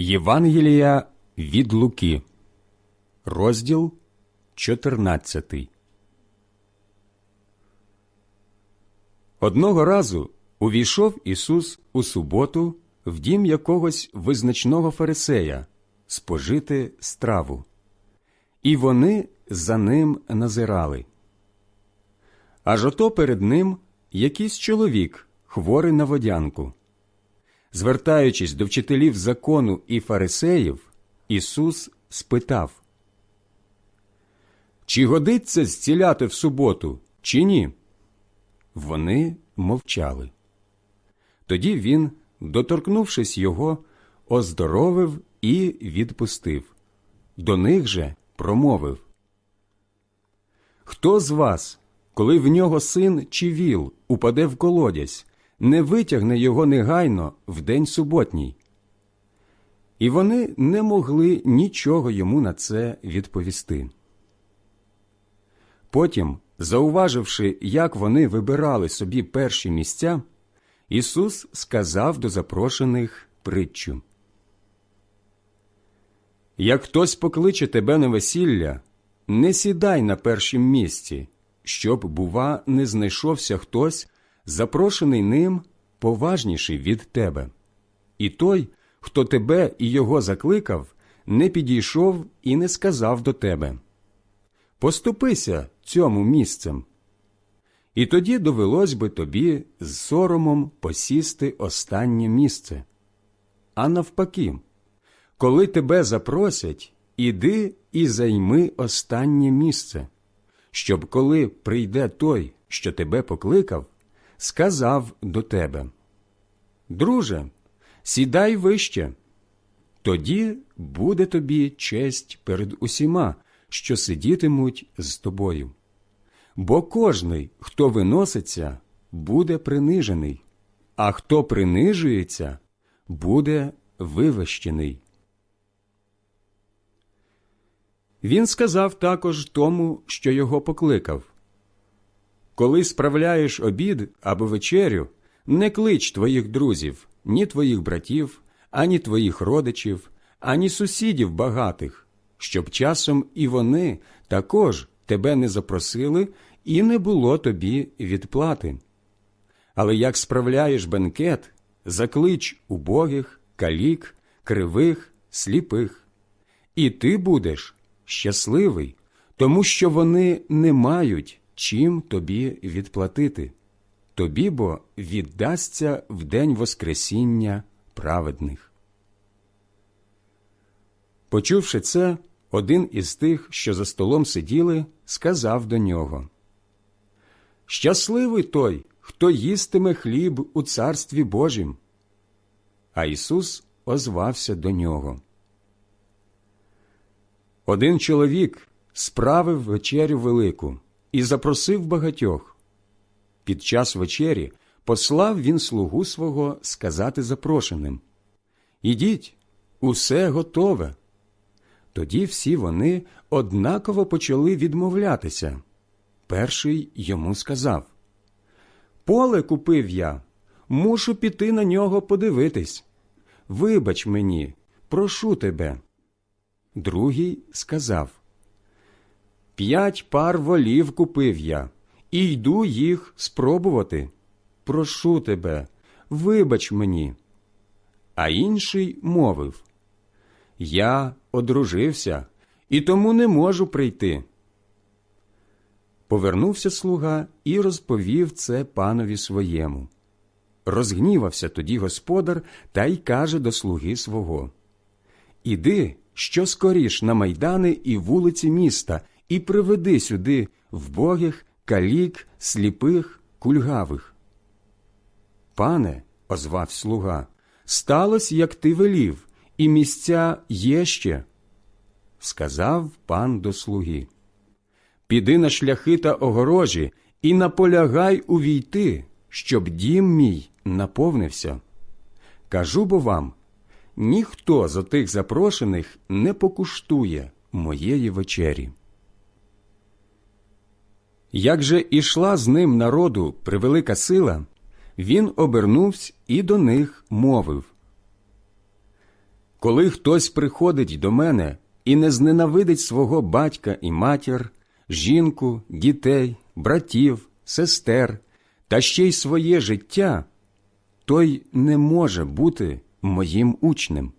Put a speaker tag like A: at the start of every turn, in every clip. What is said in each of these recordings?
A: Євангелія від Луки, розділ 14. Одного разу увійшов Ісус у суботу в дім якогось визначного фарисея спожити страву, і вони за ним назирали. Аж ото перед ним якийсь чоловік, хворий на водянку. Звертаючись до вчителів закону і фарисеїв, Ісус спитав, Чи годиться зціляти в суботу, чи ні? Вони мовчали. Тоді він, доторкнувшись його, оздоровив і відпустив. До них же промовив Хто з вас, коли в нього син чи віл упаде в колодязь, не витягне його негайно в день суботній. І вони не могли нічого йому на це відповісти. Потім, зауваживши, як вони вибирали собі перші місця, Ісус сказав до запрошених притчу. Як хтось покличе тебе на весілля, не сідай на першім місці, щоб, бува, не знайшовся хтось, запрошений ним поважніший від тебе. І той, хто тебе і його закликав, не підійшов і не сказав до тебе Поступися цьому місцем. І тоді довелось би тобі з соромом посісти останнє місце. А навпаки, коли тебе запросять, іди і займи останнє місце, щоб коли прийде той, що тебе покликав, сказав до тебе Друже, сідай вище, тоді буде тобі честь перед усіма, що сидітимуть з тобою. Бо кожний, хто виноситься, буде принижений, а хто принижується, буде вивищений. Він сказав також тому, що його покликав Коли справляєш обід або вечерю, не клич твоїх друзів, ні твоїх братів, ані твоїх родичів, ані сусідів багатих, щоб часом і вони також тебе не запросили і не було тобі відплати. Але як справляєш бенкет, заклич убогих, калік, кривих, сліпих, і ти будеш щасливий, тому що вони не мають чим тобі відплатити. Тобі бо віддасться в день Воскресіння праведних. Почувши це, один із тих, що за столом сиділи, сказав до нього Щасливий той, хто їстиме хліб у царстві Божім. А Ісус озвався до нього. Один чоловік справив вечерю велику і запросив багатьох. Під час вечері послав він слугу свого сказати запрошеним Ідіть, усе готове. Тоді всі вони однаково почали відмовлятися. Перший йому сказав Поле купив я, мушу піти на нього подивитись. Вибач мені, прошу тебе. Другий сказав П'ять пар волів купив я, і йду їх спробувати. Прошу тебе, вибач мені. А інший мовив Я одружився і тому не можу прийти. Повернувся слуга і розповів це панові своєму. Розгнівався тоді господар та й каже до слуги свого Іди, що скоріш на майдани і вулиці міста, і приведи сюди вбогих, калік, сліпих, кульгавих. Пане, озвав слуга, сталося, як ти велів, і місця є ще. Сказав пан до слуги Піди на шляхи та огорожі і наполягай увійти, щоб дім мій наповнився. Кажу бо вам ніхто з отих запрошених не покуштує моєї вечері. Як же ішла з ним народу превелика сила, він обернувся і до них мовив Коли хтось приходить до мене і не зненавидить свого батька і матір, жінку, дітей, братів, сестер та ще й своє життя, той не може бути моїм учнем.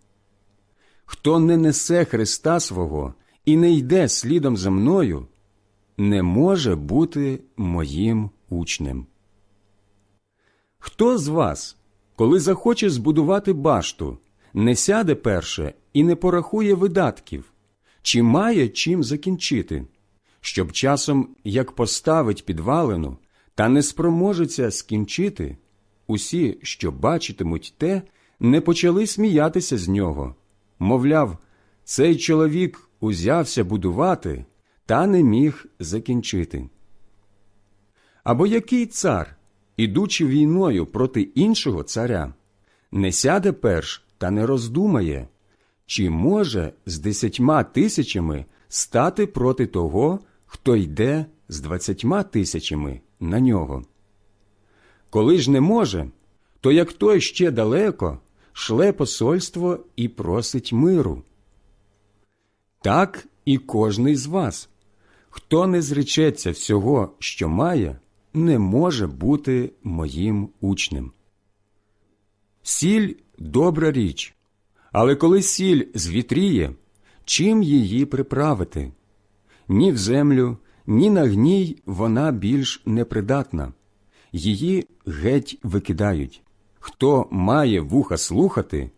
A: Хто не несе Христа свого і не йде слідом за мною, не може бути моїм учнем. Хто з вас, коли захоче збудувати башту, не сяде перше і не порахує видатків, чи має чим закінчити, щоб часом, як поставить підвалину, та не спроможеться скінчити, усі, що бачитимуть те, не почали сміятися з нього, мовляв, цей чоловік узявся будувати та не міг закінчити. Або який цар, ідучи війною проти іншого царя, не сяде перш та не роздумає, чи може з десятьма тисячами стати проти того, хто йде з двадцятьма тисячами на нього. Коли ж не може, то як той ще далеко шле посольство і просить миру. Так і кожний з вас, хто не зречеться всього, що має, не може бути моїм учнем. Сіль добра річ, але коли сіль звітріє, чим її приправити? Ні в землю, ні на гній вона більш непридатна. Її геть викидають. Хто має вуха слухати,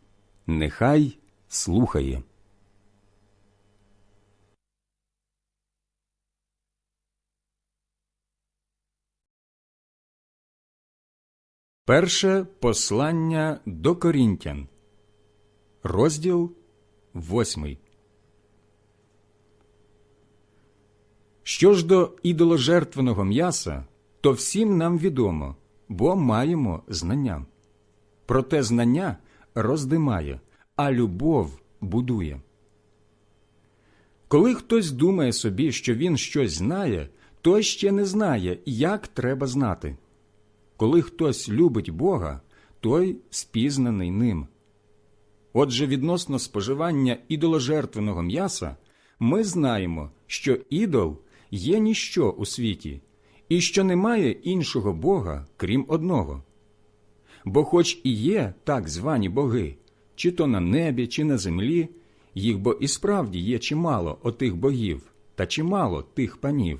A: нехай слухає. Перше послання до Корінтян, розділ восьмий. Що ж до ідоложертвеного м'яса, то всім нам відомо, бо маємо знання. Проте знання роздимає, а любов будує. Коли хтось думає собі, що він щось знає, той ще не знає, як треба знати. Коли хтось любить Бога, той спізнаний ним. Отже, відносно споживання ідоложертвеного м'яса, ми знаємо, що ідол є ніщо у світі, і що немає іншого Бога, крім одного. Бо, хоч і є так звані боги, чи то на небі, чи на землі, їх бо і справді є чимало отих богів та чимало тих панів.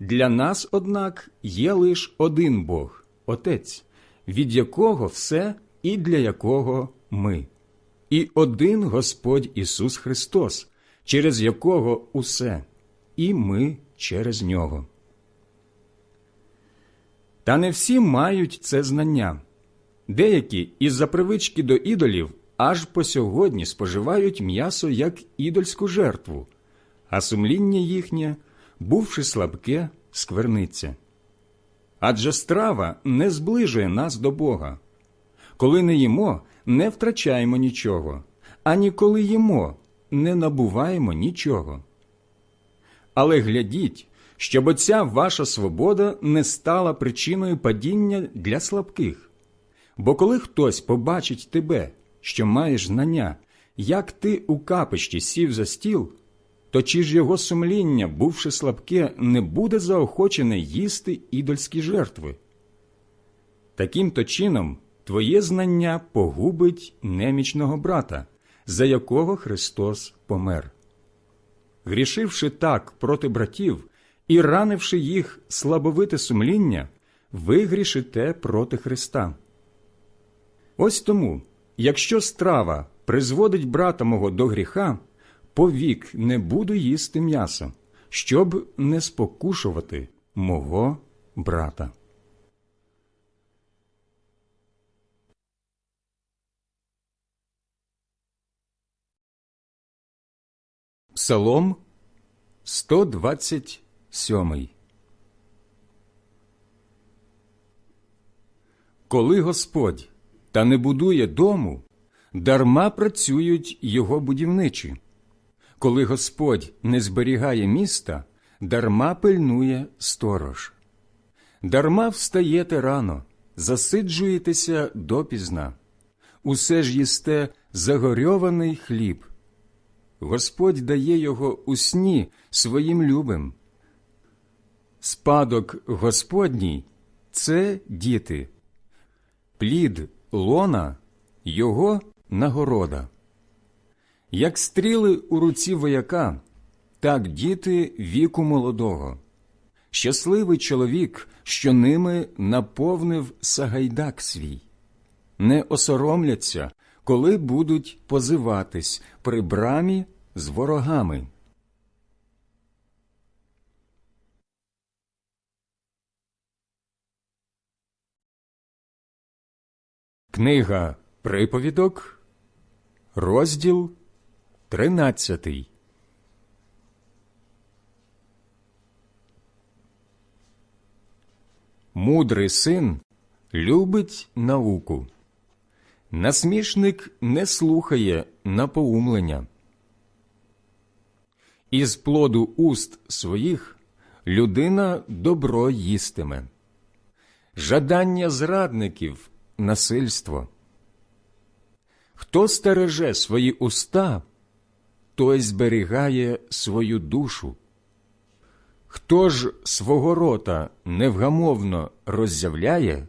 A: Для нас, однак, є лише один Бог. Отець, від якого все і для якого ми, і один Господь Ісус Христос, через якого усе, і ми через нього. Та не всі мають це знання. Деякі із за привички до ідолів аж по сьогодні споживають м'ясо як ідольську жертву, а сумління їхнє, бувши слабке, скверниться. Адже страва не зближує нас до Бога. Коли не їмо, не втрачаємо нічого, ані коли їмо, не набуваємо нічого. Але глядіть, щоб оця ваша свобода не стала причиною падіння для слабких. Бо коли хтось побачить тебе, що маєш знання, як ти у капищі сів за стіл, то чи ж його сумління, бувши слабке, не буде заохочене їсти ідольські жертви? Таким то чином твоє знання погубить немічного брата, за якого Христос помер. Грішивши так проти братів і ранивши їх слабовите сумління, ви грішите проти Христа. Ось тому, якщо страва призводить брата мого до гріха, повік не буду їсти м'яса, щоб не спокушувати мого брата. Псалом 127 Коли Господь та не будує дому, дарма працюють його будівничі. Коли Господь не зберігає міста, дарма пильнує сторож. Дарма встаєте рано, засиджуєтеся допізна. Усе ж їсте загорьований хліб. Господь дає його у сні своїм любим. Спадок Господній це діти, плід лона його нагорода. Як стріли у руці вояка, так діти віку молодого. Щасливий чоловік, що ними наповнив сагайдак свій. Не осоромляться, коли будуть позиватись при брамі з ворогами. Книга Приповідок, розділ тринадцятий. Мудрий син любить науку. Насмішник не слухає напоумлення. Із плоду уст своїх людина добро їстиме. Жадання зрадників насильство. Хто стереже свої уста, той зберігає свою душу. Хто ж свого рота невгамовно роззявляє,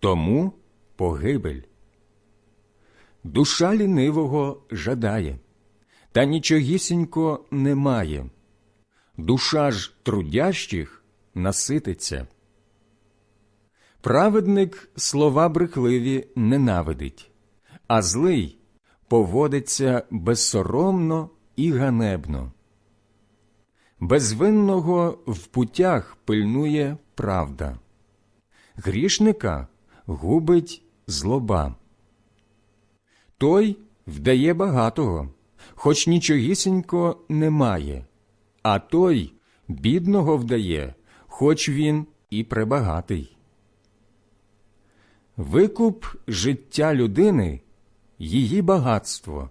A: тому погибель. Душа лінивого жадає, та нічогісінько немає. Душа ж трудящих насититься. Праведник слова брехливі ненавидить, а злий поводиться безсоромно і ганебно. Безвинного в путях пильнує правда, грішника губить злоба. Той вдає багатого, хоч нічогісінько немає, а той бідного вдає, хоч він і пребагатий. Викуп життя людини її багатство,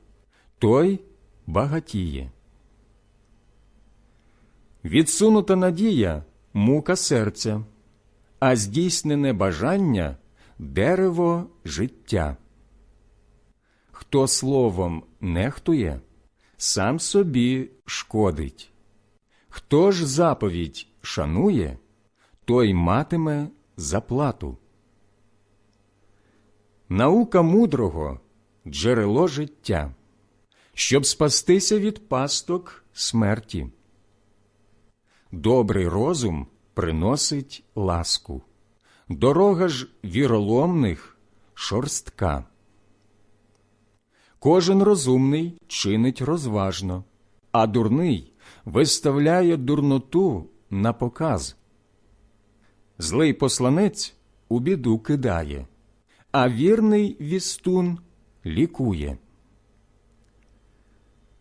A: той багатіє. Відсунута надія мука серця, а здійснене бажання дерево життя. Хто словом нехтує, сам собі шкодить. Хто ж заповідь шанує, той матиме заплату. Наука мудрого джерело життя, щоб спастися від пасток смерті. Добрий розум приносить ласку, дорога ж віроломних шорстка. Кожен розумний чинить розважно, а дурний виставляє дурноту на показ. Злий посланець у біду кидає, а вірний вістун лікує.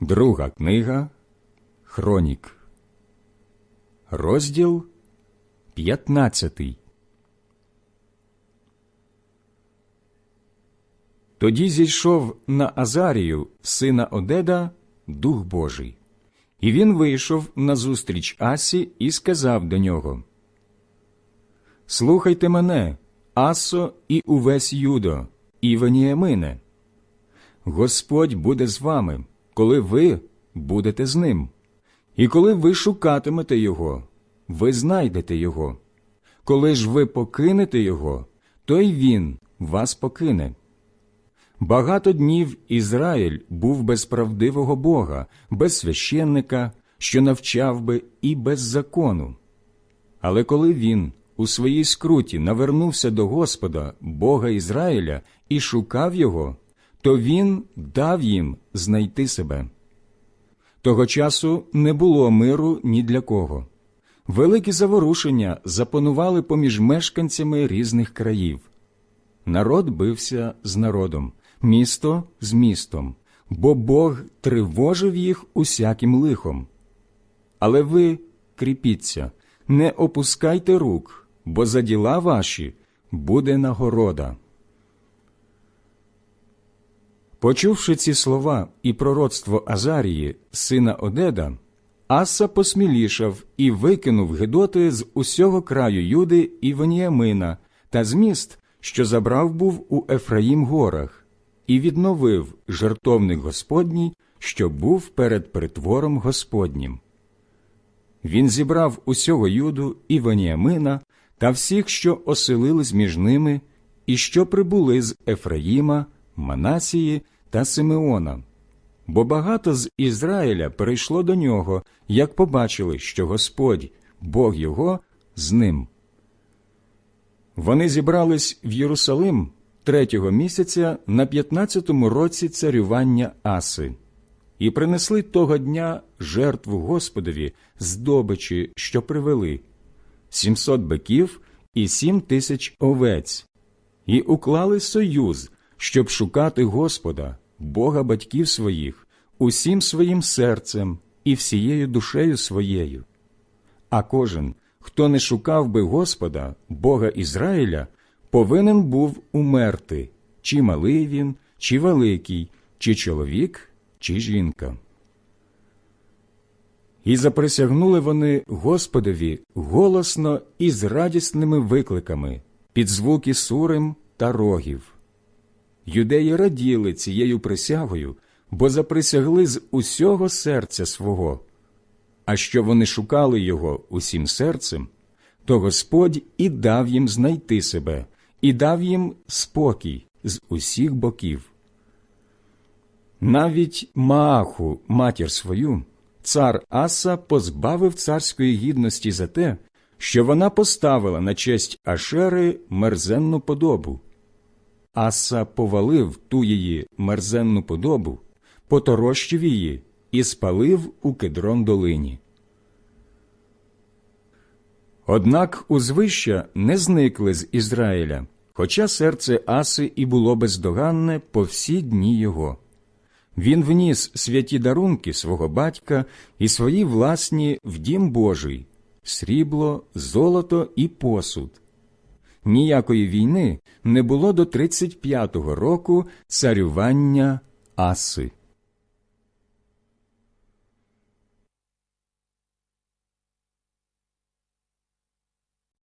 A: Друга книга Хронік, розділ 15 Тоді зійшов на Азарію, сина Одеда, Дух Божий, і він вийшов назустріч Асі і сказав до нього Слухайте мене, Асо і увесь Юдо, і Веніамине. Господь буде з вами, коли ви будете з ним. І коли ви шукатимете Його, ви знайдете Його. Коли ж ви покинете Його, то й Він вас покине. Багато днів Ізраїль був без правдивого Бога, без священника, що навчав би, і без закону. Але коли він у своїй скруті навернувся до Господа, Бога Ізраїля, і шукав його, то він дав їм знайти себе. Того часу не було миру ні для кого. Великі заворушення запанували поміж мешканцями різних країв. Народ бився з народом, місто з містом, бо Бог тривожив їх усяким лихом. Але ви кріпіться, не опускайте рук, бо за діла ваші буде нагорода. Почувши ці слова і пророцтво Азарії, сина Одеда, Аса посмілішав і викинув Гедоти з усього краю Юди і Веніамина та з міст, що забрав був у Ефраїм горах, і відновив жертовник Господній, що був перед притвором Господнім. Він зібрав усього Юду і Веніамина та всіх, що оселились між ними, і що прибули з Ефраїма, Манасії та Симеона. Бо багато з Ізраїля перейшло до нього, як побачили, що Господь, Бог його, з ним. Вони зібрались в Єрусалим третього місяця на п'ятнадцятому році царювання Аси і принесли того дня жертву Господові здобичі, що привели сімсот биків і сім тисяч овець, і уклали союз, щоб шукати Господа, Бога батьків своїх, усім своїм серцем і всією душею своєю. А кожен, хто не шукав би Господа, Бога Ізраїля, повинен був умерти, чи малий він, чи великий, чи чоловік, чи жінка. І заприсягнули вони Господові голосно і з радісними викликами під звуки сурим та рогів. Юдеї раділи цією присягою, бо заприсягли з усього серця свого. А що вони шукали його усім серцем, то Господь і дав їм знайти себе, і дав їм спокій з усіх боків. Навіть Мааху, матір свою, цар Аса позбавив царської гідності за те, що вона поставила на честь Ашери мерзенну подобу. Аса повалив ту її мерзенну подобу, поторощив її і спалив у кедрон долині. Однак узвища не зникли з Ізраїля, хоча серце Аси і було бездоганне по всі дні його. Він вніс святі дарунки свого батька і свої власні в дім Божий срібло, золото і посуд. Ніякої війни не було до 35-го року царювання Аси.